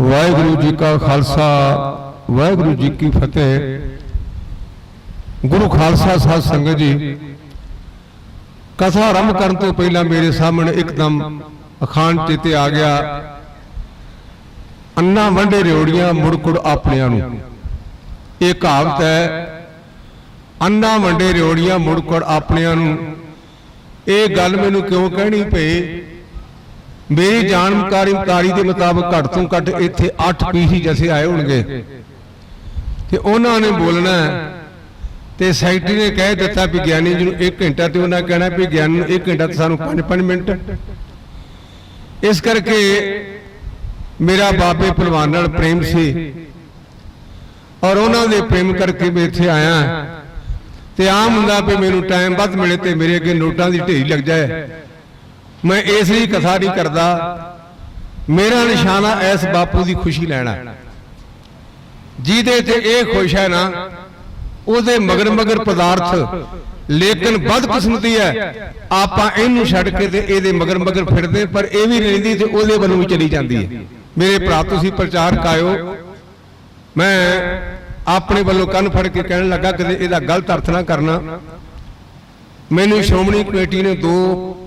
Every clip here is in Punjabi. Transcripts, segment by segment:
ਵਾਹਿਗੁਰੂ ਜੀ ਕਾ ਖਾਲਸਾ, ਵਾਹਿਗੁਰੂ ਜੀ ਕੀ ਫਤਿਹ। ਗੁਰੂ ਖਾਲਸਾ ਸਾਧ ਸੰਗਤ ਜੀ, ਕਥਾ ਆਰੰਭ ਕਰਨ ਤੋਂ ਪਹਿਲਾਂ ਮੇਰੇ ਸਾਹਮਣੇ ਇੱਕਦਮ ਅਖਾਣ ਚੇਤੇ ਆ ਗਿਆ, ਅੰਨਾ ਵੰਡੇ ਰਿਓੜੀਆਂ ਮੁੜਕੁੜ ਆਪਣਿਆਂ ਨੂੰ। ਇਹ ਕਹਾਵਤ ਹੈ, ਅੰਨਾ ਵੰਡੇ ਰਿਓੜੀਆਂ ਮੁੜਕੁੜ ਆਪਣਿਆਂ ਨੂੰ। ਇਹ ਗੱਲ ਮੈਨੂੰ ਕਿਉਂ ਕਹਿਣੀ ਪਈ? ਮੇਰੀ ਜਾਣਕਾਰੀ ਦੇ ਮੁਤਾਬਕ ਘੱਟ ਤੋਂ ਘੱਟ ਇੱਥੇ 8 ਪੀਹੀ ਜਥੇ ਆਏ ਹੋਣਗੇ। ਤੇ ਉਹਨਾਂ ਨੇ ਬੋਲਣਾ ਤੇ ਸੈਕਟਰੀ ਨੇ ਕਹਿ ਦਿੱਤਾ ਵੀ ਗਿਆਨੀ ਜੀ ਨੂੰ 1 ਘੰਟਾ ਤੇ ਉਹਨਾਂ ਕਹਿਣਾ ਵੀ ਗਿਆਨੀ ਨੂੰ 1 ਘੰਟਾ ਤੇ ਸਾਨੂੰ 5-5 ਮਿੰਟ। ਇਸ ਕਰਕੇ ਮੇਰਾ ਬਾਬੇ ਪਹਿਲਵਾਨ ਨਾਲ ਪ੍ਰੇਮ ਸੀ। ਔਰ ਉਹਨਾਂ ਦੇ ਪ੍ਰੇਮ ਕਰਕੇ ਮੈਂ ਇੱਥੇ ਆਇਆ। ਤੇ ਆਮ ਹੁੰਦਾ ਵੀ ਮੈਨੂੰ ਟਾਈਮ ਵੱਧ ਮਿਲੇ ਤੇ ਮੇਰੇ ਅੱਗੇ ਨੋਟਾਂ ਦੀ ਢੇਰੀ ਲੱਗ ਜਾਏ। ਮੈਂ ਇਸ ਲਈ ਕਥਾ ਨਹੀਂ ਕਰਦਾ। ਮੇਰਾ ਨਿਸ਼ਾਨਾ ਐਸ ਬਾਪੂ ਦੀ ਖੁਸ਼ੀ ਲੈਣਾ। ਜਿਹਦੇ ਤੇ ਇਹ ਖੁਸ਼ ਹੈ ਨਾ, ਉਹਦੇ ਮਗਰ ਮਗਰ ਪਦਾਰਥ, ਲੇਕਿਨ ਬਦਕਿਸਮਤੀ ਹੈ। ਆਪਾਂ ਇਹਨੂੰ ਛੱਡ ਕੇ ਤੇ ਇਹਦੇ ਮਗਰ ਮਗਰ ਫਿਰਦੇ, ਪਰ ਇਹ ਵੀ ਰਹਿੰਦੀ ਤੇ ਉਹਦੇ ਵੱਲੋਂ ਵੀ ਚਲੀ ਜਾਂਦੀ ਹੈ। ਮੇਰੇ ਭਰਾ, ਤੁਸੀਂ ਪ੍ਰਚਾਰਕ ਆਇਓ ਮੈਂ ਆਪਣੇ ਵੱਲੋਂ ਕੰਨ ਫੜ ਕੇ ਕਹਿਣ ਲੱਗਾ ਕਿ ਇਹਦਾ ਗਲਤ ਅਰਥ ਨਾ ਕਰਨਾ। ਮੈਨੂੰ ਸ਼੍ਰੋਮਣੀ ਕਮੇਟੀ ਨੇ ਦੋ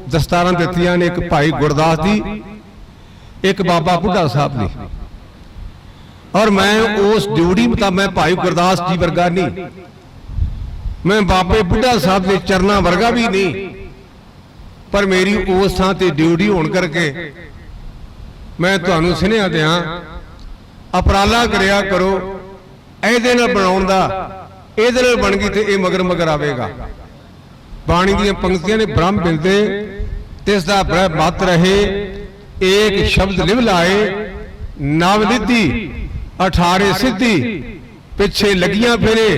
ਦਸਤਾਰਾਂ ਦਿੱਤੀਆਂ ਨੇ ਇੱਕ ਭਾਈ ਗੁਰਦਾਸ ਦੀ ਇੱਕ ਬਾਬਾ ਬੁੱਢਾ ਸਾਹਿਬ ਦੀ। ਔਰ ਮੈਂ ਉਸ ਡਿਊਟੀ ਮੁਤਾਬਕ ਮੈਂ ਭਾਈ ਗੁਰਦਾਸ ਜੀ ਵਰਗਾ ਨਹੀਂ। ਮੈਂ ਬਾਬੇ ਬੁੱਢਾ ਸਾਹਿਬ ਦੇ ਚਰਨਾਂ ਵਰਗਾ ਵੀ ਨਹੀਂ। ਪਰ ਮੇਰੀ ਉਸ ਥਾਂ ਤੇ ਡਿਊਟੀ ਹੋਣ ਕਰਕੇ ਮੈਂ ਤੁਹਾਨੂੰ ਸੁਨੇਹਾ ਦਿਆਂ ਅਪਰਾਲਾ ਕਰਿਆ ਕਰੋ। ਇਹਦੇ ਨਾਲ ਬਣਾਉਣ ਦਾ ਇਹਦੇ ਨਾਲ ਬਣ ਗਈ ਤੇ ਇਹ ਮਗਰ ਮਗਰ ਆਵੇਗਾ। ਬਾਣੀ ਦੀਆਂ ਪੰਕਤੀਆਂ ਨੇ ਬ੍ਰਹਮ ਬਿੰਦੇ ਤਿਸ ਦਾ ਬ੍ਰਹ ਮਤ ਰਹੇ, ਏਕ ਸ਼ਬਦ ਲਿਵ ਲਾਏ, ਨਵ ਨਿਧੀ 18 ਸਿੱਧੀ, ਪਿੱਛੇ ਲੱਗੀਆਂ ਫਿਰੇ,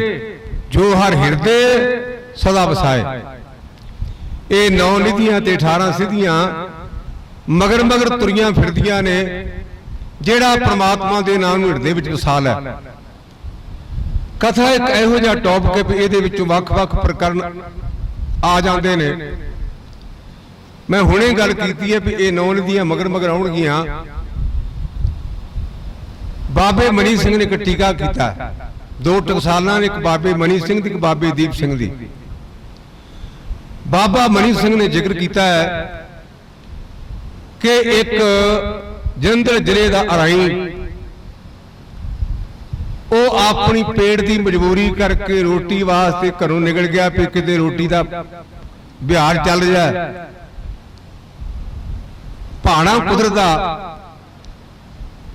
ਜੋ ਹਰ ਹਿਰਦੇ ਸਦਾ ਵਸਾਏ। ਇਹ ਨੌ ਨਿਧੀਆਂ ਤੇ 18 ਸਿੱਧੀਆਂ ਮਗਰ ਮਗਰ ਤੁਰੀਆਂ ਫਿਰਦੀਆਂ ਨੇ, ਜਿਹੜਾ ਪ੍ਰਮਾਤਮਾ ਦੇ ਨਾਮ ਨੂੰ ਹਿਰਦੇ ਵਿੱਚ ਵਸਾ ਲੈ। ਕਥਾ ਇੱਕ ਇਹੋ ਜਿਹਾ ਟੌਪਿਕ ਹੈ ਵੀ ਇਹਦੇ ਵਿੱਚੋਂ ਵੱਖ-ਵੱਖ ਪ੍ਰਕਰਨ ਆ ਜਾਂਦੇ ਨੇ। ਮੈਂ ਹੁਣੇ ਗੱਲ ਕੀਤੀ ਹੈ ਵੀ ਇਹ ਨੌ ਨਦੀਆਂ ਮਗਰ ਮਗਰ ਆਉਣਗੀਆਂ। ਬਾਬੇ ਮਨੀ ਸਿੰਘ ਨੇ ਇੱਕ ਟੀਕਾ ਕੀਤਾ। ਦੋ ਟਕਸਾਲਾਂ ਨੇ ਇੱਕ ਬਾਬੇ ਮਨੀ ਸਿੰਘ ਦੀ, ਇੱਕ ਬਾਬੇ ਦੀਪ ਸਿੰਘ ਦੀ। ਬਾਬਾ ਮਨੀ ਸਿੰਘ ਨੇ ਜ਼ਿਕਰ ਕੀਤਾ ਹੈ ਕਿ ਇੱਕ ਜੰਦਰ ਜ਼ਿਲ੍ਹੇ ਦਾ ਅਰਾਈ, ਉਹ ਆਪਣੀ ਪੇਟ ਦੀ ਮਜਬੂਰੀ ਕਰਕੇ ਰੋਟੀ ਵਾਸਤੇ ਘਰੋਂ ਨਿਕਲ ਗਿਆ ਵੀ ਕਿਤੇ ਰੋਟੀ ਦਾ ਬਿਹਾਰ ਚੱਲ ਰਿਹਾ। ਭਾਣਾ ਕੁਦਰਤ ਦਾ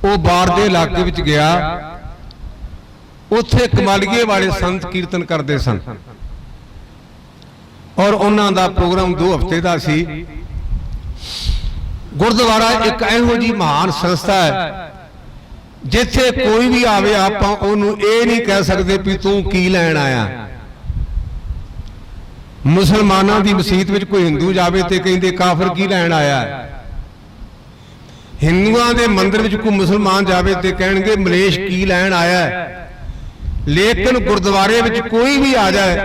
ਉਹ ਬਾਰ ਦੇ ਇਲਾਕੇ ਵਿੱਚ ਗਿਆ। ਉੱਥੇ ਕਮਾਲੀਏ ਵਾਲੇ ਸੰਤ ਕੀਰਤਨ ਕਰਦੇ ਸਨ। ਔਰ ਉਹਨਾਂ ਦਾ ਪ੍ਰੋਗਰਾਮ 2 ਹਫ਼ਤੇ ਦਾ ਸੀ। ਗੁਰਦੁਆਰਾ ਇੱਕ ਇਹੋ ਜੀ ਮਹਾਨ ਸੰਸਥਾ ਹੈ। ਜਿੱਥੇ ਕੋਈ ਵੀ ਆਵੇ ਆਪਾਂ ਉਹਨੂੰ ਇਹ ਨਹੀਂ ਕਹਿ ਸਕਦੇ ਵੀ ਤੂੰ ਕੀ ਲੈਣ ਆਇਆ। ਮੁਸਲਮਾਨਾਂ ਦੀ ਮਸਜਿਦ ਵਿੱਚ ਕੋਈ ਹਿੰਦੂ ਜਾਵੇ ਤੇ ਕਹਿੰਦੇ ਕਾਫਰ ਕੀ ਲੈਣ ਆਇਆ। ਹਿੰਦੂਆਂ ਦੇ ਮੰਦਿਰ ਵਿੱਚ ਕੋਈ ਮੁਸਲਮਾਨ ਜਾਵੇ ਤੇ ਕਹਿਣਗੇ, ਮਲੇਸ਼ ਕੀ ਲੈਣ ਆਇਆ ਲੇਕਿਨ ਗੁਰਦੁਆਰੇ ਵਿੱਚ ਕੋਈ ਵੀ ਆ ਜਾਏ,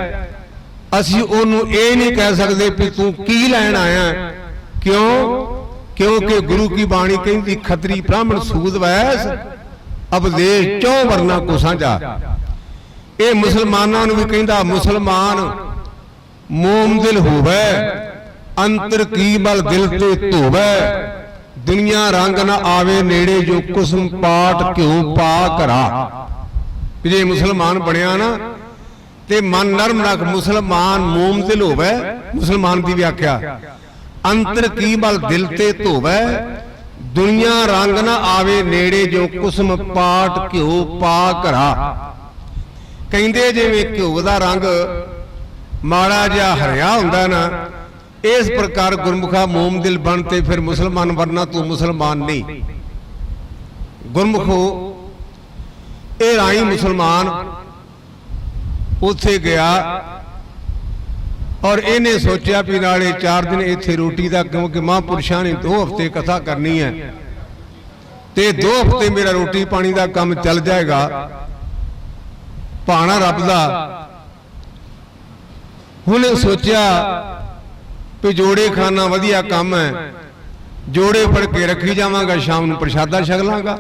ਅਸੀਂ ਉਹਨੂੰ ਇਹ ਨਹੀਂ ਕਹਿ ਸਕਦੇ ਵੀ ਤੂੰ ਕੀ ਲੈਣ ਆਇਆ ਕਿਉਂ? ਕਿਉਂਕਿ ਗੁਰੂ ਕੀ ਬਾਣੀ ਕਹਿੰਦੀ, ਖਤਰੀ ਬ੍ਰਾਹਮਣ ਸੂਦ ਵੈਸ ਅਬਦੇਸ਼ ਚੌ ਵਰਨਾ ਕੋ ਸਾਂਝਾ। ਇਹ ਮੁਸਲਮਾਨਾਂ ਨੂੰ ਵੀ ਕਹਿੰਦਾ, ਮੁਸਲਮਾਨ, ਮੋਮ ਦਿਲ ਹੋਵੇ, ਅੰਤਰ ਕੀ ਬਲ ਦਿਲ ਤੇ ਧੋਵੇ। ਦੁਨੀਆ ਰੰਗ ਨਾ ਆਵੇ ਨੇੜੇ ਜੋ ਕੁਸਮ ਪਾਟ ਕਿਉ ਪਾ ਕਰਾ। ਜੇ ਮੁਸਲਮਾਨ ਬਣਿਆ ਨਾ, ਤੇ ਮਨ ਨਰਮ ਰੱਖ ਮੁਸਲਮਾਨ ਮੋਮ ਦਿਲ ਹੋਵੇ ਮੁਸਲਮਾਨ ਦੀ ਵਿਆਖਿਆ। ਅੰਤਰ ਕੀ ਬਲ ਦਿਲ ਤੇ ਧੋਵੇ, ਦੁਨੀਆ ਰੰਗ ਨਾ ਆਵੇ ਨੇੜੇ ਜੋ ਕੁਸਮ ਪਾਟ ਘਿਓ ਪਾ ਘਰਾ ਕਹਿੰਦੇ ਜਿਵੇਂ ਘਿਓ ਦਾ ਰੰਗ ਮਾੜਾ ਜਿਹਾ ਹਰਿਆ ਹੁੰਦਾ ਨਾ ਇਸ ਪ੍ਰਕਾਰ ਗੁਰਮੁਖਾ ਮੋਮ ਦਿਲ ਬਣ ਤੇ ਫਿਰ ਮੁਸਲਮਾਨ ਵਰਨਾ ਤੂੰ ਮੁਸਲਮਾਨ ਨਹੀਂ। ਗੁਰਮੁਖੋ, ਇਹ ਰਾਈ ਮੁਸਲਮਾਨ ਉੱਥੇ ਗਿਆ ਔਰ ਇਹਨੇ ਸੋਚਿਆ ਵੀ ਨਾਲੇ 4 ਦਿਨ ਇੱਥੇ ਰੋਟੀ ਦਾ ਕਿਉਂਕਿ ਮਹਾਂਪੁਰਸ਼ਾਂ ਨੇ 2 ਹਫ਼ਤੇ ਕਥਾ ਕਰਨੀ ਹੈ ਤੇ 2 ਹਫ਼ਤੇ ਮੇਰਾ ਰੋਟੀ ਪਾਣੀ ਦਾ ਕੰਮ ਚੱਲ ਜਾਏਗਾ। ਭਾਣਾ ਰੱਬ ਦਾ। ਹੁਣ ਸੋਚਿਆ ਵੀ ਜੋੜੇ ਖਾਣਾ ਵਧੀਆ ਕੰਮ ਹੈ। ਜੋੜੇ ਫੜ ਕੇ ਰੱਖੀ ਜਾਵਾਂਗਾ, ਸ਼ਾਮ ਨੂੰ ਪ੍ਰਸ਼ਾਦਾ ਛਕ ਲਾਂਗਾ।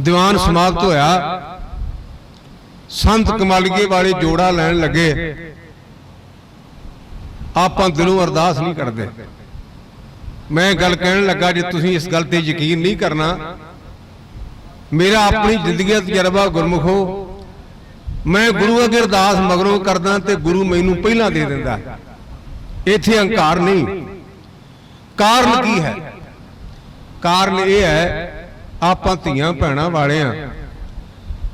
ਦੀਵਾਨ ਸਮਾਪਤ ਹੋਇਆ। ਸੰਤ ਕਮਾਲੀਏ ਵਾਲੇ ਜੋੜਾ ਲੈਣ ਲੱਗੇ। ਆਪਾਂ ਦਿਲੋਂ ਅਰਦਾਸ ਨਹੀਂ ਕਰਦੇ। ਮੈਂ ਗੱਲ ਕਹਿਣ ਲੱਗਾ ਜੇ ਤੁਸੀਂ ਇਸ ਗੱਲ ਤੇ ਯਕੀਨ ਨਹੀਂ ਕਰਨਾ, ਮੇਰਾ ਆਪਣੀ ਜ਼ਿੰਦਗੀ ਦਾ ਤਜਰਬਾ ਗੁਰਮੁਖੋ ਮੈਂ ਗੁਰੂ ਅੱਗੇ ਅਰਦਾਸ ਮਗਰੋਂ ਕਰਦਾ ਤੇ ਗੁਰੂ ਮੈਨੂੰ ਪਹਿਲਾਂ ਦੇ ਦਿੰਦਾ। ਇੱਥੇ ਹੰਕਾਰ ਨਹੀਂ। ਕਾਰਨ ਕੀ ਹੈ? ਕਾਰਨ ਇਹ ਹੈ, ਆਪਾਂ ਧੀਆਂ ਭੈਣਾਂ ਵਾਲੇ ਆ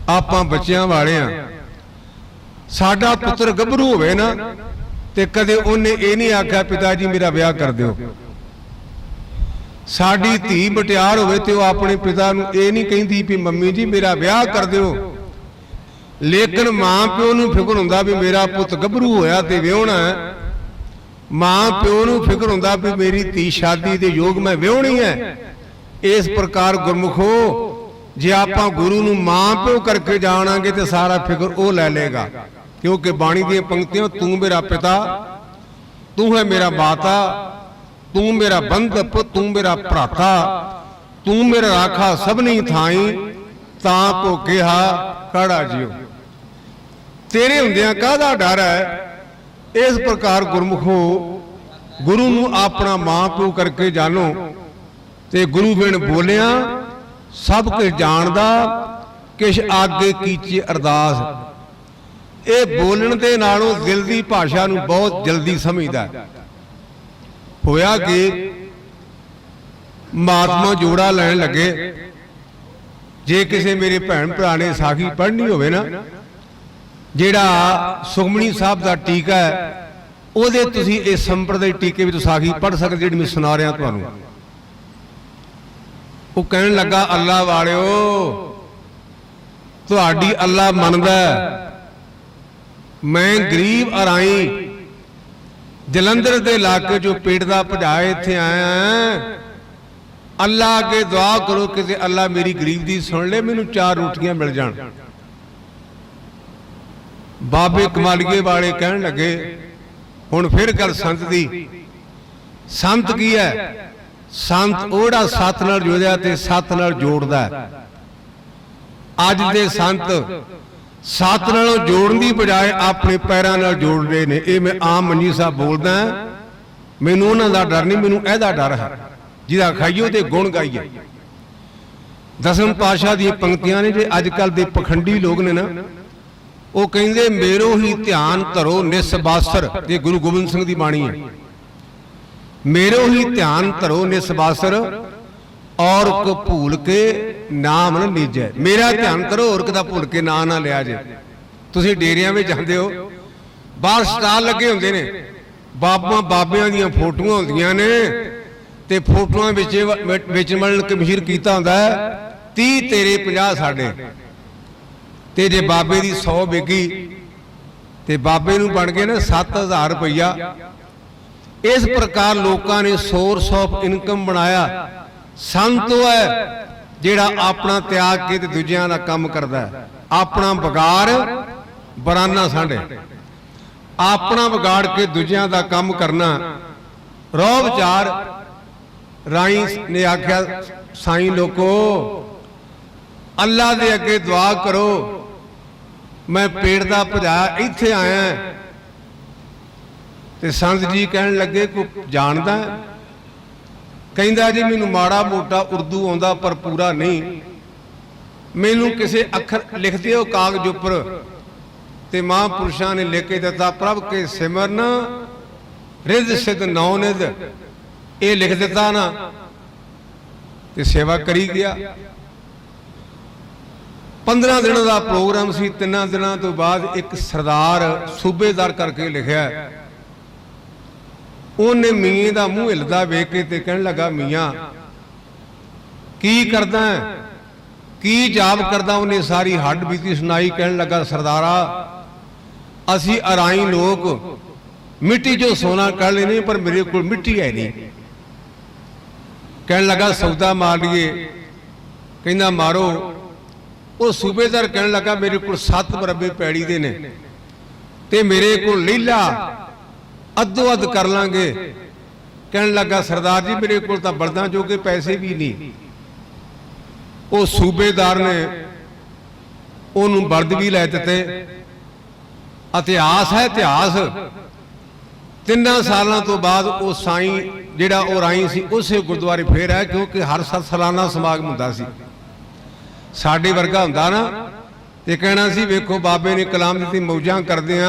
ਆਪਾਂ ਬੱਚਿਆਂ ਵਾਲੇ ਆ ਸਾਡਾ ਪੁੱਤਰ ਗੱਭਰੂ ਹੋਵੇ ਨਾ ਤੇ ਕਦੇ ਉਹਨੇ ਇਹ ਨਹੀਂ ਆਖਿਆ, ਪਿਤਾ ਜੀ, ਮੇਰਾ ਵਿਆਹ ਕਰ ਦਿਓ। ਸਾਡੀ ਧੀ ਬਟਿਆਰ ਹੋਵੇ ਤੇ ਉਹ ਆਪਣੇ ਪਿਤਾ ਨੂੰ ਇਹ ਨਹੀਂ ਕਹਿੰਦੀ ਵੀ ਮੰਮੀ ਜੀ, ਮੇਰਾ ਵਿਆਹ ਕਰ ਦਿਓ। ਲੇਕਿਨ ਮਾਂ ਪਿਓ ਨੂੰ ਫਿਕਰ ਹੁੰਦਾ ਵੀ ਮੇਰਾ ਪੁੱਤ ਗੱਭਰੂ ਹੋਇਆ ਤੇ ਵਿਆਹਣਾ ਮਾਂ ਪਿਓ ਨੂੰ ਫਿਕਰ ਹੁੰਦਾ ਵੀ ਮੇਰੀ ਧੀ ਸ਼ਾਦੀ ਦੇ ਯੋਗ ਮੈਂ ਵਿਆਹਣੀ ਹੈ। ਇਸ ਪ੍ਰਕਾਰ ਗੁਰਮੁਖੋ ਜੇ ਆਪਾਂ ਗੁਰੂ ਨੂੰ ਮਾਂ ਪਿਓ ਕਰਕੇ ਜਾਣਾਂਗੇ ਤੇ ਸਾਰਾ ਫਿਕਰ ਉਹ ਲੈ ਲੇਗਾ ਕਿਉਂਕਿ ਬਾਣੀ ਦੀਆਂ ਪੰਕਤੀਆਂ ਤੂੰ ਮੇਰਾ ਪਿਤਾ ਤੂੰ ਹੈ ਮੇਰਾ ਮਾਤਾ ਤੂੰ ਮੇਰਾ ਬੰਧਪ ਤੂੰ ਮੇਰਾ ਭਰਾਤਾ ਤੂੰ ਮੇਰਾ ਰਾਖਾ ਸਭਨੀ ਥਾਈ ਤਾਂ ਕੋ ਕਿਹਾ ਕੜਾ ਜਿਉ। ਤੇਰੇ ਹੁੰਦਿਆਂ ਕਾਹਦਾ ਡਰ ਹੈ? ਇਸ ਪ੍ਰਕਾਰ ਗੁਰਮੁਖੋ ਗੁਰੂ ਨੂੰ ਆਪਣਾ ਮਾਂ ਪਿਓ ਕਰਕੇ ਜਾਣੋ। ਤੇ ਗੁਰੂ ਬਿਨ ਬੋਲਿਆ, ਸਭ ਕੁਝ ਜਾਣਦਾ, ਕਿਛ ਆਗੇ ਕੀਚੇ ਅਰਦਾਸ। ਇਹ ਬੋਲਣ ਦੇ ਨਾਲੋਂ ਦਿਲ ਦੀ ਭਾਸ਼ਾ ਨੂੰ ਬਹੁਤ ਜਲਦੀ ਸਮਝਦਾ ਹੋਇਆ ਕਿ ਮਹਾਤਮਾ ਜੋੜਾ ਲੈਣ ਲੱਗੇ। ਜੇ ਕਿਸੇ ਮੇਰੇ ਭੈਣ ਭਰਾ ਨੇ ਸਾਖੀ ਪੜ੍ਹਨੀ ਹੋਵੇ ਨਾ ਜਿਹੜਾ ਸੁਖਮਣੀ ਸਾਹਿਬ ਦਾ ਟੀਕਾ ਹੈ, ਉਹਦੇ ਤੁਸੀਂ ਇਸ ਸੰਪਰਦਾਇ ਟੀਕੇ ਵਿੱਚ ਸਾਖੀ ਪੜ੍ਹ ਸਕਦੇ ਜਿਹੜੀ ਮੈਂ ਸੁਣਾ ਰਿਹਾ ਤੁਹਾਨੂੰ। ਉਹ ਕਹਿਣ ਲੱਗਾ, ਅੱਲਾ ਵਾਲਿਓ, ਤੁਹਾਡੀ ਅੱਲਾ ਮੰਨਦਾ ਮੈਂ ਗਰੀਬ ਅਰਾਈ, ਜਲੰਧਰ ਦੇ ਇਲਾਕੇ ਚੋਂ ਪੇਟ ਦਾ ਭਜਾਏ ਇੱਥੇ ਆਇਆ ਅੱਲਾ ਅੱਗੇ ਦੁਆ ਕਰੋ ਕਿ ਅੱਲਾ ਮੇਰੀ ਗਰੀਬ ਦੀ ਸੁਣ ਲੈ, ਮੈਨੂੰ ਚਾਰ ਰੋਟੀਆਂ ਮਿਲ ਜਾਣ। ਬਾਬੇ ਕਮਾਲੀਏ ਵਾਲੇ ਕਹਿਣ ਲੱਗੇ ਹੁਣ ਫਿਰ ਗੱਲ ਸੰਤ ਦੀ। ਸੰਤ ਕੀ ਹੈ? ਸੰਤ ਉਹੜਾ ਸੱਤ ਨਾਲ ਜੁੜਿਆ ਤੇ ਸੱਤ ਨਾਲ ਜੋੜਦਾ ਅੱਜ ਦੇ ਸੰਤ ਸੱਤ ਨਾਲੋਂ ਜੋੜਨ ਦੀ ਬਜਾਏ ਆਪਣੇ ਪੈਰਾਂ ਨਾਲ ਜੋੜ ਰਹੇ ਨੇ। ਇਹ ਮੈਂ ਆਮ ਮੰਜੀ ਸਾਹਿਬ ਬੋਲਦਾ ਮੈਨੂੰ ਉਹਨਾਂ ਦਾ ਡਰ ਨਹੀਂ ਮੈਨੂੰ ਇਹਦਾ ਡਰ ਹੈ। ਜਿਹਦਾ ਖਾਈਓ ਤੇ ਗੁਣ ਗਾਈਏ। ਦਸਮ ਪਾਸ਼ਾ ਦੀਆਂ ਪੰਕਤੀਆਂ ਨੇ ਜੇ ਅੱਜ ਕੱਲ ਦੇ ਪਖੰਡੀ ਲੋਕ ਨੇ ਨਾ ਉਹ ਕਹਿੰਦੇ ਮੇਰੋ ਹੀ ਧਿਆਨ ਧਰੋ ਨਿਸਬਾਸਰ ਤੇ ਗੁਰੂ ਗੋਬਿੰਦ ਸਿੰਘ ਦੀ ਬਾਣੀ ਹੈ। ਮੇਰੋ ਹੀ ਧਿਆਨ ਧਰੋ ਨਿਸਬਾਸਰ ਔਰ ਕੋ ਭੂਲ ਕੇ ਨਾਮ ਨਾ ਲੀਜੈ। ਮੇਰਾ ਧਿਆਨ ਕਰੋ ਹੋਰ ਕਿਦਾ ਭੁੱਲ ਕੇ ਨਾਂ ਨਾ ਲਿਆ ਜੇ। ਤੁਸੀਂ ਡੇਰਿਆਂ ਵਿੱਚ ਜਾਂਦੇ ਹੋ ਬਾਹਰ ਸਟਾਲ ਲੱਗੇ ਹੁੰਦੇ ਨੇ। ਬਾਬਾ ਬਾਬਿਆਂ ਦੀਆਂ ਫੋਟੋਆਂ ਹੁੰਦੀਆਂ ਨੇ ਤੇ ਫੋਟੋਆਂ ਵਿੱਚ ਵਿੱਚ ਮਲਣ ਕਮਸ਼ੀਰ ਕੀਤਾ ਹੁੰਦਾ ਹੈ 30 ਤੇਰੇ 50 ਸਾਡੇ ਤੇ ਜੇ ਬਾਬੇ ਦੀ 100 ਵਿਕੀ ਤੇ ਬਾਬੇ ਨੂੰ ਬਣ ਗਏ ਨਾ 7000 ਰੁਪਈਆ। ਇਸ ਪ੍ਰਕਾਰ ਲੋਕਾਂ ਨੇ ਸੋਰਸ ਆਫ ਇਨਕਮ ਬਣਾਇਆ। ਸੰਤ ਉਹ ਹੈ ਜਿਹੜਾ ਆਪਣਾ ਤਿਆਗ ਕੇ ਤੇ ਦੂਜਿਆਂ ਦਾ ਕੰਮ ਕਰਦਾ ਹੈ। ਆਪਣਾ ਵਿਗਾੜ ਬਰਾਨਾ ਸਾਂਢੇ। ਆਪਣਾ ਵਿਗਾੜ ਕੇ ਦੂਜਿਆਂ ਦਾ ਕੰਮ ਕਰਨਾ। ਰੋਹ ਵਿਚਾਰ ਰਾਈ ਨੇ ਆਖਿਆ, ਸਾਈਂ ਲੋਕੋ, ਅੱਲਾ ਦੇ ਅੱਗੇ ਦੁਆ ਕਰੋ। ਮੈਂ ਪੇੜ ਦਾ ਭਜਾ ਇੱਥੇ ਆਇਆ। ਤੇ ਸੰਤ ਜੀ ਕਹਿਣ ਲੱਗੇ ਕੋ ਜਾਣਦਾ? ਕਹਿੰਦਾ ਜੀ ਮੈਨੂੰ ਮਾੜਾ ਮੋਟਾ ਉਰਦੂ ਆਉਂਦਾ ਪਰ ਪੂਰਾ ਨਹੀਂ। ਮੈਨੂੰ ਕਿਸੇ ਅੱਖਰ ਲਿਖਦੇ ਹੋ ਕਾਗਜ਼ ਉੱਪਰ। ਤੇ ਮਹਾਂਪੁਰਸ਼ਾਂ ਨੇ ਲਿਖ ਕੇ ਦਿੱਤਾ ਪ੍ਰਭ ਕੇ ਸਿਮਰਨ। ਰਿਜ਼ ਸਿਧ ਨੌ ਨਿਧ। ਇਹ ਲਿਖ ਦਿੱਤਾ ਨਾ। ਤੇ ਸੇਵਾ ਕਰੀ ਗਿਆ। 15 ਦਿਨਾਂ ਦਾ ਪ੍ਰੋਗਰਾਮ ਸੀ, ਤਿੰਨਾਂ ਦਿਨਾਂ ਤੋਂ ਬਾਅਦ ਇੱਕ ਸਰਦਾਰ ਸੂਬੇਦਾਰ ਕਰਕੇ ਲਿਖਿਆ ਉਹਨੇ ਮੀਆਂ ਦਾ ਮੂੰਹ ਹਿਲਦਾ ਵੇਖ ਕੇ ਤੇ ਕਹਿਣ ਲੱਗਾ, ਮੀਆਂ, ਕੀ ਕਰਦਾ ਕੀ ਜਾਪ ਕਰਦਾ? ਉਹਨੇ ਸਾਰੀ ਹੱਡ ਬੀਤੀ ਸੁਣਾਈ, ਕਹਿਣ ਲੱਗਾ, ਸਰਦਾਰਾ, ਅਸੀਂ ਅਰਾਈ ਲੋਕ, ਮਿੱਟੀ ਜੋ ਸੋਨਾ ਕਰ ਲੈਨੇ ਪਰ ਮੇਰੇ ਕੋਲ ਮਿੱਟੀ ਹੈ ਨਹੀਂ। ਕਹਿਣ ਲੱਗਾ, ਸੌਦਾ ਮਾਰ ਲਈਏ। ਕਹਿੰਦਾ, ਮਾਰੋ। ਉਹ ਸੂਬੇਦਾਰ ਕਹਿਣ ਲੱਗਾ, ਮੇਰੇ ਕੋਲ 7 ਮਰਬੇ ਪੈੜੀ ਦੇ ਨੇ ਤੇ ਮੇਰੇ ਕੋਲ ਲੀਲਾ। ਅੱਧੋ ਅੱਧ ਕਰ ਲਾਂਗੇ। ਕਹਿਣ ਲੱਗਾ, ਸਰਦਾਰ ਜੀ, ਮੇਰੇ ਕੋਲ ਤਾਂ ਬਲਦਾਂ ਜੋਗੇ ਪੈਸੇ ਵੀ ਨਹੀਂ। ਉਹ ਸੂਬੇਦਾਰ ਨੇ ਉਹਨੂੰ ਬਰਦ ਵੀ ਲੈ ਦਿੱਤੇ। ਇਤਿਹਾਸ ਹੈ ਇਤਿਹਾਸ। ਤਿੰਨਾਂ ਸਾਲਾਂ ਤੋਂ ਬਾਅਦ ਉਹ ਸਾਈਂ ਜਿਹੜਾ ਉਹ ਰਾਈ ਸੀ, ਉਸੇ ਗੁਰਦੁਆਰੇ ਫੇਰ ਆਇਆ, ਕਿਉਂਕਿ ਹਰ ਸਾਲ ਸਾਲਾਨਾ ਸਮਾਗਮ ਹੁੰਦਾ ਸੀ। ਸਾਡੇ ਵਰਗਾ ਹੁੰਦਾ ਨਾ, ਤੇ ਕਹਿਣਾ ਸੀ, ਵੇਖੋ ਬਾਬੇ ਨੇ ਕਲਾਮ ਦਿੱਤੀ, ਮੌਜਾਂ ਕਰਦੇ ਆ।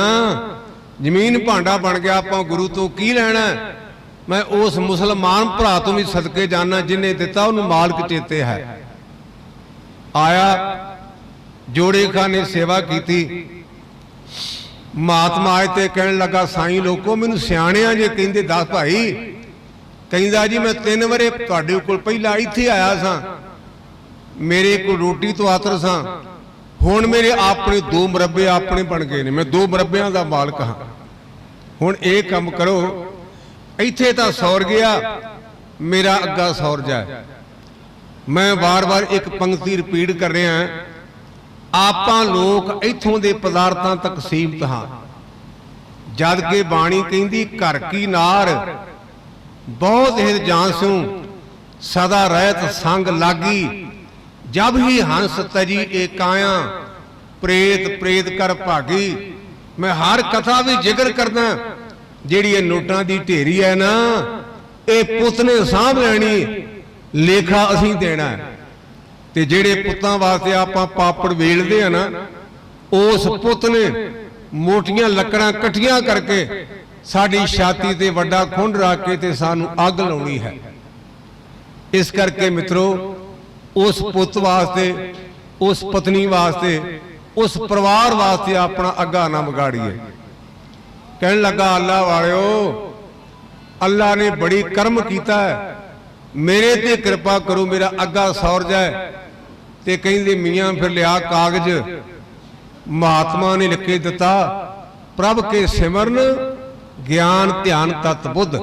ਜ਼ਮੀਨ ਭਾਂਡਾ ਬਣ ਗਿਆ, ਆਪਾਂ ਗੁਰੂ ਤੋਂ ਕੀ ਲੈਣਾ? ਮੈਂ ਉਸ ਮੁਸਲਮਾਨ ਭਰਾ ਤੋਂ ਵੀ ਸਦਕੇ ਜਾਣਾ ਜਿਨੇ ਦਿੱਤਾ, ਉਹਨੂੰ ਮਾਲਕ ਚੇਤੇ ਹੈ। ਆਇਆ ਜੋੜੇ ਖਾਨ ਨੇ ਸੇਵਾ ਕੀਤੀ। ਮਹਾਤਮਾ ਆਏ ਤੇ ਕਹਿਣ ਲੱਗਾ, ਸਾਈਂ ਲੋਕੋ, ਮੈਨੂੰ ਸਿਆਣਿਆਂ ਜੇ ਕਹਿੰਦੇ, ਦੱਸ ਭਾਈ। ਕਹਿੰਦਾ, ਜੀ, ਮੈਂ ਤਿੰਨ ਵਰੇ ਤੁਹਾਡੇ ਕੋਲ ਪਹਿਲਾਂ ਇੱਥੇ ਆਇਆ ਸਾਂ। ਮੇਰੇ ਕੋਲ ਰੋਟੀ ਤੋਂ ਆਤਰ ਸਾਂ। ਹੁਣ ਮੇਰੇ ਆਪਣੇ ਦੋ ਮਰੱਬੇ ਆਪਣੇ ਬਣ ਗਏ ਨੇ। ਮੈਂ ਦੋ ਮਰੱਬਿਆਂ ਦਾ ਮਾਲਕ ਹਾਂ। ਹੁਣ ਇਹ ਕੰਮ ਕਰੋ। ਇੱਥੇ ਤਾਂ ਸੌਰ ਗਿਆ। ਮੇਰਾ ਅੱਗਾ ਸੌਰ ਜਾ ਮੈਂ ਵਾਰ-ਵਾਰ ਇੱਕ ਪੰਕਤੀ ਰਿਪੀਟ ਕਰ ਰਿਹਾ ਆਪਾਂ ਲੋਕ ਇੱਥੋਂ ਦੇ ਪਦਾਰਥਾਂ ਤੱਕ ਸੀਮਤ ਹਾਂ। ਜਦ ਕਿ ਬਾਣੀ ਕਹਿੰਦੀ, ਘਰ ਕੀ ਨਾਰ? ਬਹੁਤ ਹਿਰ ਜਾਂਸੂ ਸਦਾ ਰਹਿਤ ਸੰਗ ਲਾਗੀ। ਜਬ ਹੀ ਹੰਸ ਤਜੀ ਏਕਾਇਆ, ਪ੍ਰੇਤ ਪ੍ਰੇਤ ਕਰ ਭਾਗੀ, ਮੈਂ ਹਰ ਕਥਾ ਵੀ ਜ਼ਿਕਰ ਕਰਦਾ, ਜਿਹੜੀ ਇਹ ਨੋਟਾਂ ਦੀ ਢੇਰੀ ਹੈ ਨਾ, ਇਹ ਪੁੱਤ ਨੇ ਸਾਂਭ ਲੈਣੀ, ਲੇਖਾ ਅਸੀਂ ਦੇਣਾ ਤੇ ਜਿਹੜੇ ਪੁੱਤਾਂ ਵਾਸਤੇ ਆਪਾਂ ਪਾਪੜ ਵੇਲਦੇ ਆ ਨਾ, ਉਸ ਪੁੱਤ ਨੇ ਮੋਟੀਆਂ ਲੱਕੜਾਂ ਇਕੱਠੀਆਂ ਕਰਕੇ ਸਾਡੀ ਛਾਤੀ ਤੇ ਵੱਡਾ ਖੁੰਡ ਰੱਖ ਕੇ ਤੇ ਸਾਨੂੰ ਅੱਗ ਲਾਉਣੀ ਹੈ। ਇਸ ਕਰਕੇ ਮਿੱਤਰੋ ਉਸ ਪੁੱਤ ਵਾਸਤੇ, ਉਸ ਪਤਨੀ ਵਾਸਤੇ, ਉਸ ਪਰਿਵਾਰ ਵਾਸਤੇ ਆਪਣਾ ਅੱਗਾ ਨਾ ਵਿਗਾੜੀਏ। ਕਹਿਣ ਲੱਗਾ, ਅੱਲਾ ਵਾਲਿਓ, ਅੱਲਾ ਨੇ ਬੜੀ ਕਰਮ ਕੀਤਾ ਹੈ। ਮੇਰੇ ਤੇ ਕਿਰਪਾ ਕਰੋ, ਮੇਰਾ ਅੱਗਾ ਸੌਰ ਜਾਏ। ਤੇ ਕਹਿੰਦੇ, ਮੀਆਂ ਫਿਰ ਲਿਆ ਕਾਗਜ਼। ਮਹਾਤਮਾ ਨੇ ਲਿਖ ਕੇ ਦਿੱਤਾ, ਪ੍ਰਭ ਕੇ ਸਿਮਰਨ, ਗਿਆਨ ਧਿਆਨ ਤਤ ਬੁੱਧ।